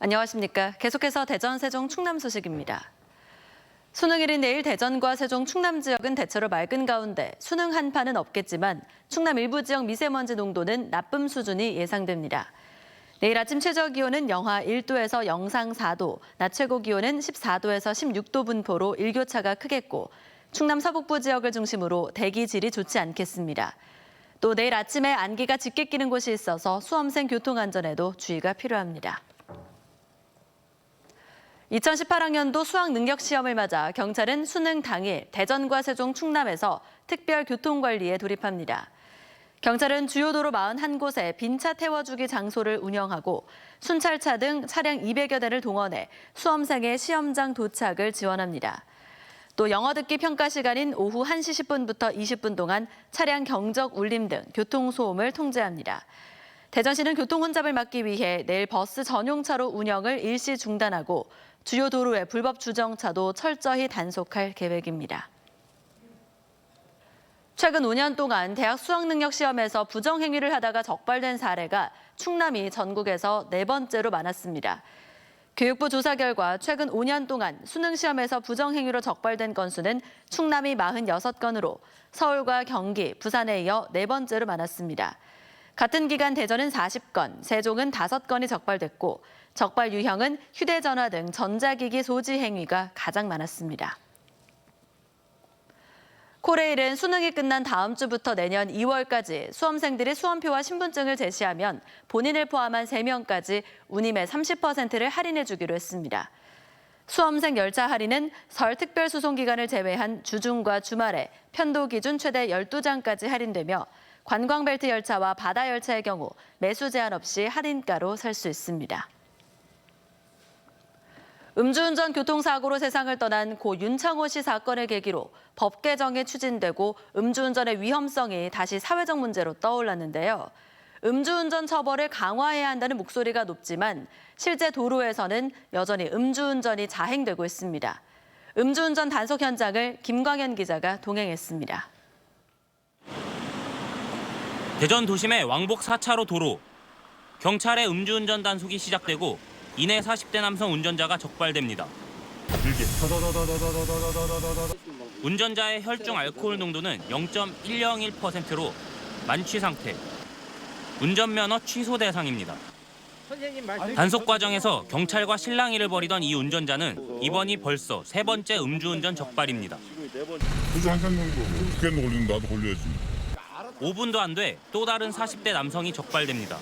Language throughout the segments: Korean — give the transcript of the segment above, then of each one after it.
안녕하십니까. 계속해서 대전, 세종, 충남 소식입니다. 수능일인 내일 대전과 세종, 충남 지역은 대체로 맑은 가운데 수능 한파는 없겠지만 충남 일부 지역 미세먼지 농도는 나쁨 수준이 예상됩니다. 내일 아침 최저 기온은 영하 1도에서 영상 4도, 낮 최고 기온은 14도에서 16도 분포로 일교차가 크겠고 충남 서북부 지역을 중심으로 대기 질이 좋지 않겠습니다. 또 내일 아침에 안개가 짙게 끼는 곳이 있어서 수험생 교통 안전에도 주의가 필요합니다. 2018학년도 수학 능력 시험을 맞아 경찰은 수능 당일 대전과 세종, 충남에서 특별 교통 관리에 돌입합니다. 경찰은 주요 도로 41곳에 빈차 태워주기 장소를 운영하고 순찰차 등 차량 200여 대를 동원해 수험생의 시험장 도착을 지원합니다. 또 영어 듣기 평가 시간인 오후 1시 10분부터 20분 동안 차량 경적 울림 등 교통 소음을 통제합니다. 대전시는 교통 혼잡을 막기 위해 내일 버스 전용차로 운영을 일시 중단하고 주요 도로의 불법 주정차도 철저히 단속할 계획입니다. 최근 5년 동안 대학 수학 능력 시험에서 부정 행위를 하다가 적발된 사례가 충남이 전국에서 네 번째로 많았습니다. 교육부 조사 결과 최근 5년 동안 수능 시험에서 부정 행위로 적발된 건수는 충남이 46건으로 서울과 경기, 부산에 이어 네 번째로 많았습니다. 같은 기간 대전은 40건, 세종은 5건이 적발됐고 적발 유형은 휴대전화 등 전자기기 소지 행위가 가장 많았습니다. 코레일은 수능이 끝난 다음 주부터 내년 2월까지 수험생들이 수험표와 신분증을 제시하면 본인을 포함한 3명까지 운임의 30%를 할인해 주기로 했습니다. 수험생 열차 할인은 설 특별 수송 기간을 제외한 주중과 주말에 편도 기준 최대 12장까지 할인되며 관광벨트 열차와 바다 열차의 경우 매수 제한 없이 할인가로 살 수 있습니다. 음주운전 교통사고로 세상을 떠난 고 윤창호 씨 사건을 계기로 법 개정이 추진되고 음주운전의 위험성이 다시 사회적 문제로 떠올랐는데요. 음주운전 처벌을 강화해야 한다는 목소리가 높지만 실제 도로에서는 여전히 음주운전이 자행되고 있습니다. 음주운전 단속 현장을 김광현 기자가 동행했습니다. 대전 도심의 왕복 4차로 도로. 경찰의 음주운전 단속이 시작되고 이내 40대 남성 운전자가 적발됩니다. 운전자의 혈중 알코올 농도는 0.101%로 만취 상태. 운전면허 취소 대상입니다. 단속 과정에서 경찰과 실랑이를 벌이던 이 운전자는 이번이 벌써 세 번째 음주운전 적발입니다. 그래서 한잔 정도 어떻게 걸리는 나도 걸려야지 5분도 안 돼 또 다른 40대 남성이 적발됩니다.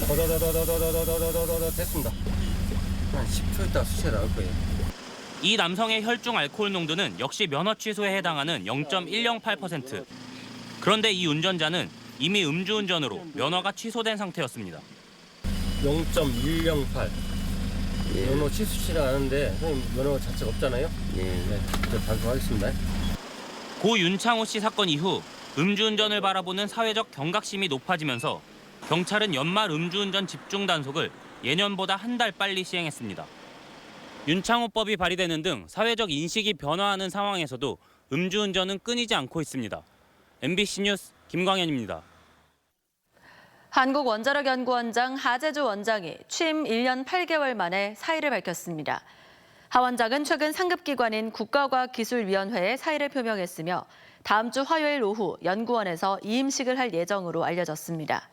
더더더더더더더더더더 됐습니다. 한 10초 있다 수치가 나올 거예요. 이 남성의 혈중 알코올 농도는 역시 면허 취소에 해당하는 0.108%. 그런데 이 운전자는 이미 음주운전으로 면허가 취소된 상태였습니다. 0.108. 면허 취수치가 나는데 선생님 면허 자체가 없잖아요. 예. 네, 저 단속하겠습니다. 고 윤창호 씨 사건 이후 음주운전을 바라보는 사회적 경각심이 높아지면서 경찰은 연말 음주운전 집중 단속을 예년보다 한 달 빨리 시행했습니다. 윤창호법이 발의되는 등 사회적 인식이 변화하는 상황에서도 음주운전은 끊이지 않고 있습니다. MBC 뉴스 김광현입니다. 한국원자력연구원장 하재주 원장이 취임 1년 8개월 만에 사의를 밝혔습니다. 하 원장은 최근 상급기관인 국가과학기술위원회에 사의를 표명했으며 다음 주 화요일 오후 연구원에서 이임식을 할 예정으로 알려졌습니다.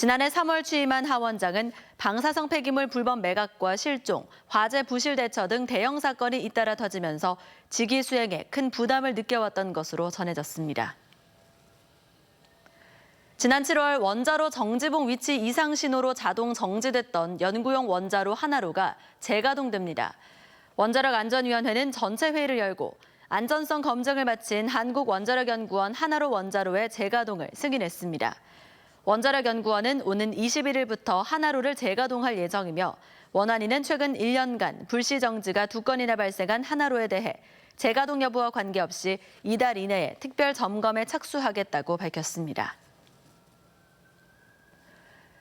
지난해 3월 취임한 하 원장은 방사성 폐기물 불법 매각과 실종, 화재 부실 대처 등 대형 사건이 잇따라 터지면서 직위 수행에 큰 부담을 느껴왔던 것으로 전해졌습니다. 지난 7월 원자로 정지봉 위치 이상 신호로 자동 정지됐던 연구용 원자로 하나로가 재가동됩니다. 원자력 안전위원회는 전체 회의를 열고 안전성 검증을 마친 한국원자력연구원 하나로 원자로의 재가동을 승인했습니다. 원자력 연구원은 오는 21일부터 하나로를 재가동할 예정이며 원안위는 최근 1년간 불시 정지가 두 건이나 발생한 하나로에 대해 재가동 여부와 관계없이 이달 이내에 특별 점검에 착수하겠다고 밝혔습니다.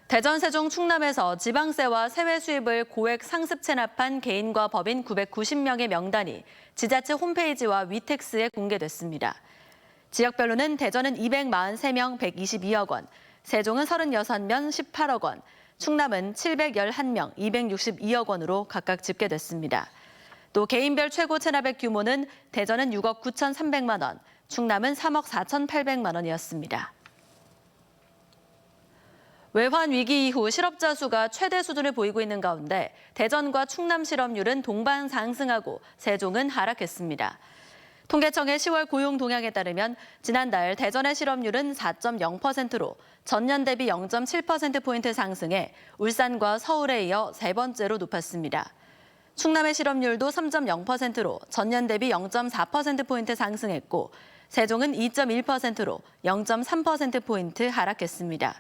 대전, 세종, 충남에서 지방세와 세외 수입을 고액 상습 체납한 개인과 법인 990명의 명단이 지자체 홈페이지와 위텍스에 공개됐습니다. 지역별로는 대전은 243명 122억 원, 세종은 36명 18억 원, 충남은 711명 262억 원으로 각각 집계됐습니다. 또 개인별 최고 체납액 규모는 대전은 6억 9,300만 원, 충남은 3억 4,800만 원이었습니다. 외환 위기 이후 실업자 수가 최대 수준을 보이고 있는 가운데 대전과 충남 실업률은 동반 상승하고 세종은 하락했습니다. 통계청의 10월 고용 동향에 따르면 지난달 대전의 실업률은 4.0%로 전년 대비 0.7%포인트 상승해 울산과 서울에 이어 세 번째로 높았습니다. 충남의 실업률도 3.0%로 전년 대비 0.4%포인트 상승했고 세종은 2.1%로 0.3%포인트 하락했습니다.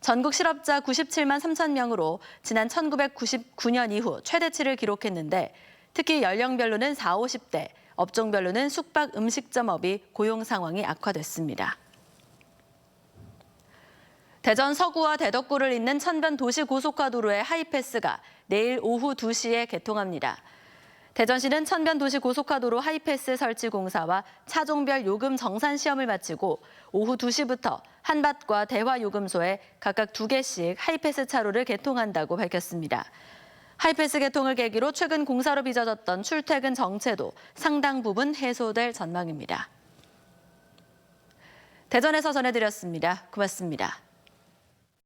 전국 실업자 97만 3천 명으로 지난 1999년 이후 최대치를 기록했는데 특히 연령별로는 4, 50대, 업종별로는 숙박 음식점업이 고용 상황이 악화됐습니다. 대전 서구와 대덕구를 잇는 천변 도시 고속화도로의 하이패스가 내일 오후 2시에 개통합니다. 대전시는 천변 도시 고속화도로 하이패스 설치 공사와 차종별 요금 정산 시험을 마치고 오후 2시부터 한밭과 대화 요금소에 각각 두 개씩 하이패스 차로를 개통한다고 밝혔습니다. 하이패스 개통을 계기로 최근 공사로 빚어졌던 출퇴근 정체도 상당 부분 해소될 전망입니다. 대전에서 전해드렸습니다. 고맙습니다.